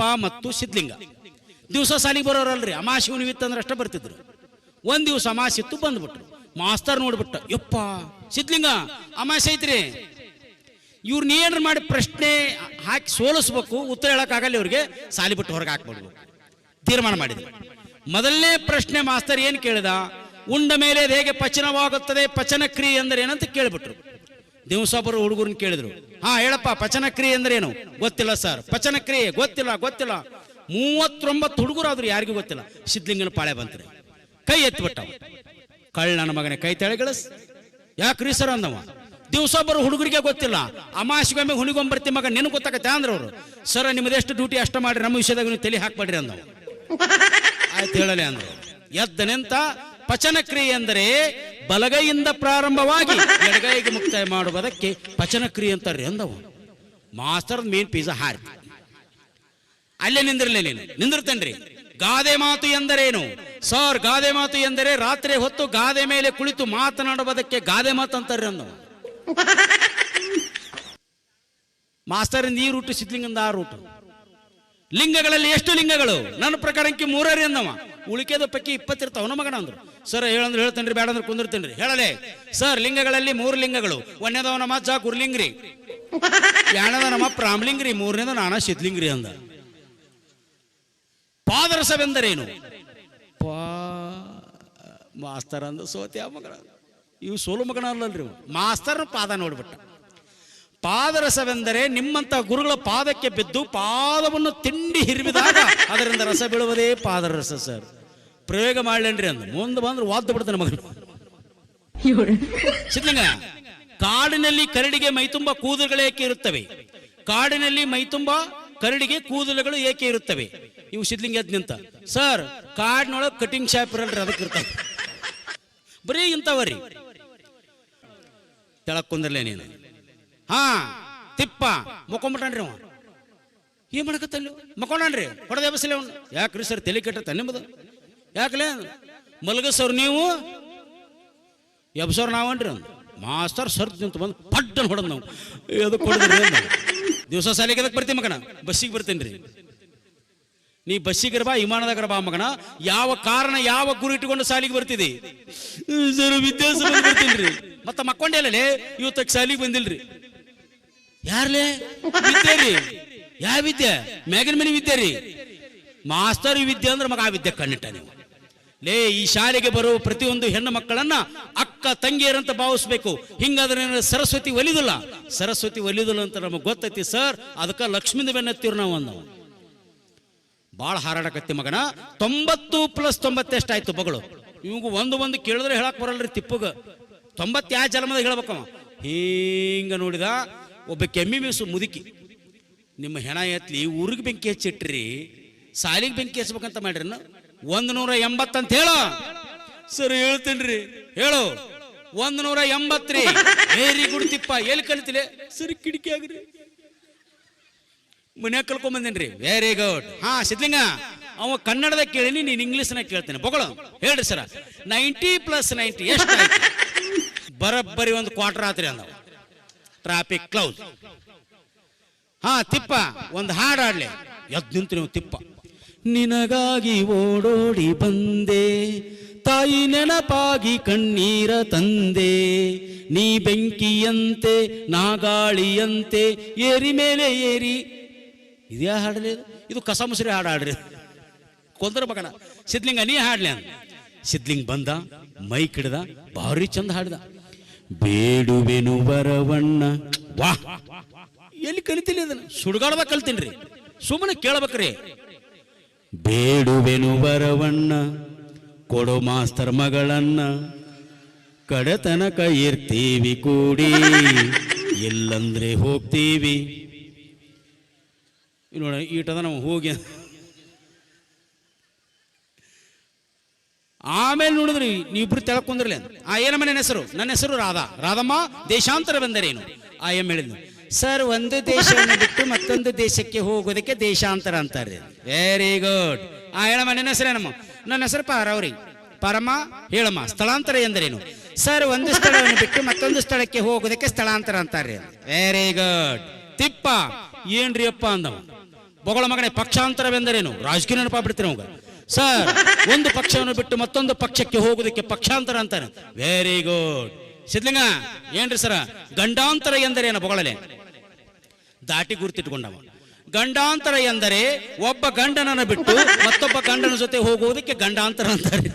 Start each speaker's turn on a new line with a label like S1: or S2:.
S1: ಮತ್ತು ಸಿದ್ಲಿಂಗ ದಿವಸ ಸಾಲಿಗೆ ಬರೋರಲ್ರಿ, ಅಮಾಸಿ ಹುಣ್ಣಿವಿತ್ತು ಅಂದ್ರೆ ಅಷ್ಟೇ ಬರ್ತಿದ್ರು. ಒಂದ್ ದಿವಸ ಅಮಾಸಿ ಇತ್ತು, ಬಂದ್ಬಿಟ್ರು. ಮಾಸ್ತರ್ ನೋಡ್ಬಿಟ್ಟ, ಯಪ್ಪ ಸಿದ್ಲಿಂಗ ಅಮಾಸೆ ಐತ್ರಿ. ಇವ್ರನ್ನ ಏನ್ರ ಮಾಡಿ ಪ್ರಶ್ನೆ ಹಾಕಿ ಸೋಲಿಸ್ಬೇಕು, ಉತ್ತರ ಹೇಳಕ್ಕಾಗಲ್ಲ ಇವ್ರಿಗೆ, ಸಾಲಿ ಬಿಟ್ಟು ಹೊರಗೆ ಹಾಕ್ಬಿಡ್ಬೇಕು. ತೀರ್ಮಾನ ಮಾಡಿದ್ರು. ಮೊದಲನೇ ಪ್ರಶ್ನೆ ಮಾಸ್ತರ್ ಏನ್ ಕೇಳಿದ? ಉಂಡ ಮೇಲೆ ಹೇಗೆ ಪಚನವಾಗುತ್ತದೆ ಪಚನ ಕ್ರಿಯೆ ಅಂದ್ರೆ ಏನಂತ ಕೇಳ್ಬಿಟ್ರು. ದಿವಸೊಬ್ಬರು ಹುಡುಗರನ್ನ ಕೇಳಿದ್ರು. ಹಾ, ಹೇಳಪ್ಪ ಪಚನ ಕ್ರಿಯೆ ಅಂದ್ರೆ ಏನು ಗೊತ್ತಿಲ್ಲ ಸರ್ ಪಚನ ಕ್ರಿಯೆ ಗೊತ್ತಿಲ್ಲ ಗೊತ್ತಿಲ್ಲ. ಮೂವತ್ತೊಂಬತ್ತು ಹುಡುಗರು ಆದ್ರು ಯಾರಿಗೂ ಗೊತ್ತಿಲ್ಲ. ಸಿದ್ಲಿಂಗನ ಪಾಳೆ ಬಂತ್ರಿ. ಕೈ ಎತ್ತಿಬಿಟ್ಟ ಕಳ್ಳ ನನ್ನ ಮಗನೇ, ಕೈ ತೆಳಗಿಳಿಸ್ ಯಾಕ್ರಿ ಸರ್ ಅಂದವ? ದಿವಸೊಬ್ಬರು ಹುಡುಗರಿಗೆ ಗೊತ್ತಿಲ್ಲ. ಅಮಾಸಿಗೊಮ್ಮೆ ಹುಣಿಗೊಂಬರ್ತಿ ಮಗ ನಿನಗೆ ಗೊತ್ತಾಗತ್ತೆ ಅಂದ್ರೆ ಅವರು. ಸರ್ ನಿಮ್ದೆಷ್ಟು ಡ್ಯೂಟಿ ಅಷ್ಟ ಮಾಡ್ರಿ, ನಮ್ಮ ವಿಷಯದಾಗ ನೀವು ತಲೆ ಹಾಕ್ಬೇಡ್ರಿ ಅಂದವ. ಆಯ್ತು ಹೇಳಲೆ ಅಂದ್ರು. ಎದ್ದ ನಿಂತ ಪಚನ ಕ್ರಿಯೆ ಎಂದರೆ ಬಲಗೈಯಿಂದ ಪ್ರಾರಂಭವಾಗಿ ಎಡಗೈಗೆ ಮುಕ್ತಾಯ ಮಾಡುವುದಕ್ಕೆ ಪಚನಕ್ರಿಯೆ ಅಂತಾರ್ರಿ ಅಂದವು. ಮಾಸ್ತರ್ ಮೇನ್ ಪಿಜ್ಜಾ ಹಾರಿ ಅಲ್ಲೇ ನಿಂದಿರ್ಲಿ ನೀನು. ನಿಂದಿರ್ತೇನ್ರಿ. ಗಾದೆ ಮಾತು ಎಂದರೇನು? ಸರ್, ಗಾದೆ ಮಾತು ಎಂದರೆ ರಾತ್ರಿ ಹೊತ್ತು ಗಾದೆ ಮೇಲೆ ಕುಳಿತು ಮಾತನಾಡುವುದಕ್ಕೆ ಗಾದೆ ಮಾತು ಅಂತಾರ್ರಿ ಅಂದವು. ಮಾಸ್ತರ್ ಈ ರೂಟು ಸಿದ್ಲಿಂಗಂದ ಆ ರೂಟು ಲಿಂಗಗಳಲ್ಲಿ ಎಷ್ಟು ಲಿಂಗಗಳು? ನನ್ನ ಪ್ರಕಾರಕ್ಕೆ ಮೂರರಿ ಅಂದವ. ಉಳಿಕೆದ ಪೈಕಿ ಇಪ್ಪತ್ತಿರ್ತಾವ. ಮಗನ ಅಂದ್ರು. ಸರ್, ಹೇಳಂದ್ರೆ ಹೇಳ್ತೇನ್ರಿ ಬೇಡ ಅಂದ್ರೆ ಕುಂದಿರ್ತೇನ್ರಿ. ಹೇಳಲೆ, ಸರ್, ಲಿಂಗಗಳಲ್ಲಿ ಮೂರು ಲಿಂಗಗಳು. ಒಂದನೇದವ ನಮ್ಮ ಚಾ ಕುರ್ಲಿಂಗ್ರಿ. ಎರಡನೇದ ನಮ್ಮ ಪ್ರಾಮ್ಲಿಂಗ್ರಿ ಮೂರನೇದ ನಾನ ಶಿದ್ಲಿಂಗ್ರಿ ಅಂದ. ಪಾದರಸವೆಂದರೇನು? ಪಾ, ಮಾಸ್ತರ್ ಅಂದ ಸೋತ್ಯ ಮಗನ. ಇವು ಸೋಲು ಮಗನ ಅಲ್ಲಲ್ರಿ ಮಾಸ್ತರ್ ಪಾದ ನೋಡ್ಬಿಟ್ಟ. ಪಾದರಸವೆಂದರೆ ನಿಮ್ಮಂತ ಗುರುಗಳ ಪಾದಕ್ಕೆ ಬಿದ್ದು ಪಾದವನ್ನು ತಿಂಡಿ ಹಿರಿಬಿದಾಗ ಅದರಿಂದ ರಸ ಬೀಳುವುದೇ ಪಾದರಸ, ಸರ್. ಪ್ರಯೋಗ ಮಾಡ್ಲೇನ್ರಿ ಅಂದ. ಮುಂದೆ ಬಂದ್ರೆ ವಾದ್ದು ಬಿಡ್ತಾನೆ ಮಗನು. ಸಿದ್ಲಿಂಗ ಕಾಡಿನಲ್ಲಿ ಕರಡಿಗೆ ಮೈತುಂಬ ಕೂದಲುಗಳು ಏಕೆ ಇರುತ್ತವೆ? ಕಾಡಿನಲ್ಲಿ ಮೈತುಂಬ ಕರಡಿಗೆ ಕೂದಲುಗಳು ಏಕೆ ಇರುತ್ತವೆ? ಇವು ಸಿದ್ಲಿಂಗ ಎದ್ ನಿಂತ. ಸರ್, ಕಾಡಿನೊಳಗೆ ಕಟಿಂಗ್ ಶಾಪ್ ಇರಲ್ರಿ, ಅದಕ್ಕೆ ಇರ್ತಾವ. ಬರೀ ಇಂಥವರಿ ತೆಳಕ್ ಕುಂದಿರ್ಲೆ ನೀನು. ಹಾ, ತಿಪ್ಪ ಮುಕೊಂಬಿಟ್ಟಾನ್ರಿ ಅವ. ಏನ್ ಮಾಡಕತ್ತಲ್ಲಿ? ಮಕ್ಕೊಂಡ್ರಿ ಹೊಡೆದ ಬಸಲೆ ಅವನು. ಯಾಕ್ರಿ ಸರ್ ತಲೆ ಕೆಟ್ಟ ನಿಮ್ಮದು? ಯಾಕಲೇ? ಮಲಗಸವ್ರು ನೀವು, ಎಬ್ಸೋರ್ ನಾವನ್ರಿ ಅವ್ನು ಮಾಸ್ತರ್ ಸರ್ ನಿಂತು ಬಂದು ಪಡ್ಡನ್ ಹೊಡೆದ್ ನಾವು. ಹೊಡೆದ್ರಿ ದಿವಸ ಸಾಲಿಗೆ ಅದಕ್ಕೆ ಬರ್ತೀನಿ ಮಗನ? ಬಸ್ಸಿಗೆ ಬರ್ತೀನಿ ರೀ ನೀ ಬಸ್ಸಿಗೆ ಬಾ ವಿಮಾನದಾಗ ಬಾ ಮಗನ. ಯಾವ ಕಾರಣ, ಯಾವ ಗುರು ಇಟ್ಟುಕೊಂಡು ಸಾಲಿಗೆ ಬರ್ತಿದಿ? ಸರ್ ವಿದ್ಯಾಸ ಬರ್ತೀನಿ ರೀ ಮತ್ತೆ ಮಕ್ಕೊಂಡೆ ಇವತ್ತಕ್ಕೆ ಸಾಲಿಗೆ ಬಂದಿಲ್ರಿ. ಯಾರ್ಲೇ? ವಿದ್ಯೆ ರೀ ಯಾವ ವಿದ್ಯೆ? ಮ್ಯಾಗಿನ ಮನೆ ವಿದ್ಯೆ ರೀ ಮಾಸ್ತರ್ ವಿದ್ಯೆ ಅಂದ್ರೆ ಮಗ ಆ ವಿದ್ಯೆ ಕಣ್ಣಿಟ್ಟ ನೀವು. ಲೇ, ಈ ಶಾಲೆಗೆ ಬರುವ ಪ್ರತಿಯೊಂದು ಹೆಣ್ಣು ಮಕ್ಕಳನ್ನ ಅಕ್ಕ ತಂಗಿಯರಂತ ಭಾವಿಸ್ಬೇಕು. ಹಿಂಗಾದ್ರೆ ಸರಸ್ವತಿ ಒಲಿದಿಲ್ಲ. ಸರಸ್ವತಿ ಒಲಿದಿಲ್ಲ ಅಂತ ನಮಗೆ ಗೊತ್ತೈತಿ ಸರ್. ಅದಕ್ಕೆ ಲಕ್ಷ್ಮೀದ ಬೆನ್ನತ್ತಿವ್ರು ನಾವು ಅಂದವ. ಭಾಳ ಹಾರಾಡಕತ್ತಿ ಮಗನ. ತೊಂಬತ್ತು ಪ್ಲಸ್ ತೊಂಬತ್ತೆಷ್ಟಾಯ್ತು ಮಗಳು ಇವಾಗ ಒಂದು ಒಂದು ಕೇಳಿದ್ರೆ ಹೇಳಕ್ ಬರಲ್ರಿ ತಿಪ್ಪಗ. ತೊಂಬತ್ತು ಯಾವ ಜನ್ಮದಾಗ ಹೇಳ್ಬೇಕವ? ಹಿಂಗ ನೋಡಿದ ಒಬ್ಬ ಕೆಮ್ಮಿ ಮೀಸು ಮುದುಕಿ. ನಿಮ್ಮ ಹೆಣ ಎತ್ಲಿ ಊರಿಗೆ ಬೆಂಕಿ ಹಚ್ಚಿಟ್ರಿ, ಸಾಲಿಗೆ ಬೆಂಕಿ ಹಚ್ಬೇಕಂತ ಮಾಡ್ರಿ ಒಂದು ನೂರ ಎಂಬತ್ತಂತ ಹೇಳ. ಸರ್, ಹೇಳ್ತೇನ್ರಿ. ಹೇಳು. ಒಂದು ನೂರ ಎಂಬತ್ತ್ರಿ ವೆರಿ ಗುಡ್ತಿಪ್ಪ, ಎಲ್ಲಿ ಕಲಿತಿಲೆ? ಸರಿ, ಕಿಟಕಿ ಆಗ್ರಿ. ಮನ್ಯಾಗ ಕಲ್ಕೊಂಡ್ ಬಂದೇನ್ರಿ? ವೆರಿ ಗುಡ್ ಹಾ, ಸಿದ್ಲಿಂಗ, ಅವ ಕನ್ನಡದಾಗ ಕೇಳಿನಿ, ನೀನು ಇಂಗ್ಲೀಷ್ನಾಗ ಕೇಳ್ತೇನೆ. ಬಗಳು, ಹೇಳ್ರಿ ಸರ. ನೈಂಟಿ ಪ್ಲಸ್ ನೈಂಟಿ, ಎಷ್ಟು ಬರಬ್ಬರಿ ಒಂದು ಕ್ವಾರ್ಟರ್ ಆತ್ರಿ ಅಂದವ. ಟ್ರಾಫಿಕ್ ಕ್ಲೌಸ್ ಹಾ, ತಿಪ್ಪ, ಒಂದು ಹಾಡು ಆಡ್ಲಿ ಎದ್ದು ನಿಂತು ನೀವು, ತಿಪ್ಪ. ನಿನಗಾಗಿ ಓಡೋಡಿ ಬಂದೆ, ತಾಯಿ ನೆನಪಾಗಿ ಕಣ್ಣೀರ ತಂದೆ, ನೀ ಬೆಂಕಿಯಂತೆ ನಾಗಾಳಿಯಂತೆ ಏರಿ ಮೇಲೆ ಏರಿ. ಇದ್ಯಾ ಹಾಡಲಿ ಇದು? ಇದು ಕಸ ಮುಸ್ರಿ ಹಾಡು ಹಾಡ್ರಿ ಕೊಂದ್ರ ಮಗನ. ಸಿದ್ಲಿಂಗ ನೀ ಹಾಡ್ಲಿ ಅಂತ. ಸಿದ್ಲಿಂಗ್ ಬಂದ ಮೈ ಕಿಡ್ದ ಭಾರಿ ಚಂದ ಹಾಡ್ದ. ಬೇಡುವೆನು ಬರವಣ್ಣ ವಾ. ಎಲ್ಲಿ ಕಲಿತಿಲ್ಲ ಅದನ್ನ? ಸುಡುಗಾಡ್ದಾಗ ಕಲ್ತೀನ್ರಿ. ಸುಮ್ಮನೆ ಕೇಳ್ಬೇಕ್ರಿ. ಬೇಡುವೆನು ವರವಣ್ಣ. ಕೊಡು ಮಾಸ್ತರ್ ಮಗಳನ್ನ ಕಡೆತನಕ ಇರ್ತೀವಿ ಕೂಡಿ. ಇಲ್ಲಂದ್ರೆ ಹೋಗ್ತೀವಿ. ನೋಡ ಈಟದ ನಾವು ಹೋಗಿ ಆಮೇಲೆ ನೋಡಿದ್ರಿ, ನೀವಿಬ್ರು ತೆಳಕೊಂದ್ರಲ್ಲ ಆ ಏನಮ್ಮ ನನ್ನ ಹೆಸರು? ನನ್ನ ಹೆಸರು ರಾಧಾ. ರಾಧಮ್ಮ, ದೇಶಾಂತರ ಬಂದರೇನು? ಆ ಎಂ ಹೇಳಿದ್ನು ಸರ್, ಒಂದು ದೇಶವನ್ನು ಬಿಟ್ಟು ಮತ್ತೊಂದು ದೇಶಕ್ಕೆ ಹೋಗೋದಕ್ಕೆ ದೇಶಾಂತರ ಅಂತಾರೆ. ವೆರಿ ಗುಡ್ ಆ ಹೇಳಮ್ಮ ನನ್ನ ಹೆಸರೇನಮ್ಮ ನನ್ನ ಹೆಸರು ಪಾರವ್ರಿ. ಪರಮ, ಹೇಳಮ್ಮ, ಸ್ಥಳಾಂತರ ಎಂದರೇನು? ಸರ್, ಒಂದು ಸ್ಥಳವನ್ನು ಬಿಟ್ಟು ಮತ್ತೊಂದು ಸ್ಥಳಕ್ಕೆ ಹೋಗೋದಕ್ಕೆ ಸ್ಥಳಾಂತರ ಅಂತಾರೆ. ವೆರಿ ಗುಡ್ ತಿಪ್ಪ, ಏನ್ರಿ ಅಪ್ಪ ಅಂದವ? ಬೊಗಳ ಮಗನೇ ಪಕ್ಷಾಂತರವೆಂದರೇನು ರಾಜಕೀಯ ನೆನಪಾಗ್ಬಿಡ್ತೀನಿ ಅವಾಗ ಸರ್ ಒಂದು ಪಕ್ಷವನ್ನು ಬಿಟ್ಟು ಮತ್ತೊಂದು ಪಕ್ಷಕ್ಕೆ ಹೋಗುವುದಕ್ಕೆ ಪಕ್ಷಾಂತರ ಅಂತಾರೆ. ವೆರಿ ಗುಡ್ ಸಿದ್ಲಿಂಗ ಏನ್ರಿ ಸರ ಗಂಡಾಂತರ ಎಂದರೇನು ಬೊಗಳಲೆ. ದಾಟಿ ಗುರುತಿಟ್ಟುಕೊಂಡವ ಗಂಡಾಂತರ ಎಂದರೆ ಒಬ್ಬ ಗಂಡನನ್ನು ಬಿಟ್ಟು ಮತ್ತೊಬ್ಬ ಗಂಡನ ಜೊತೆ ಹೋಗುವುದಕ್ಕೆ ಗಂಡಾಂತರ ಅಂತಾರೆ.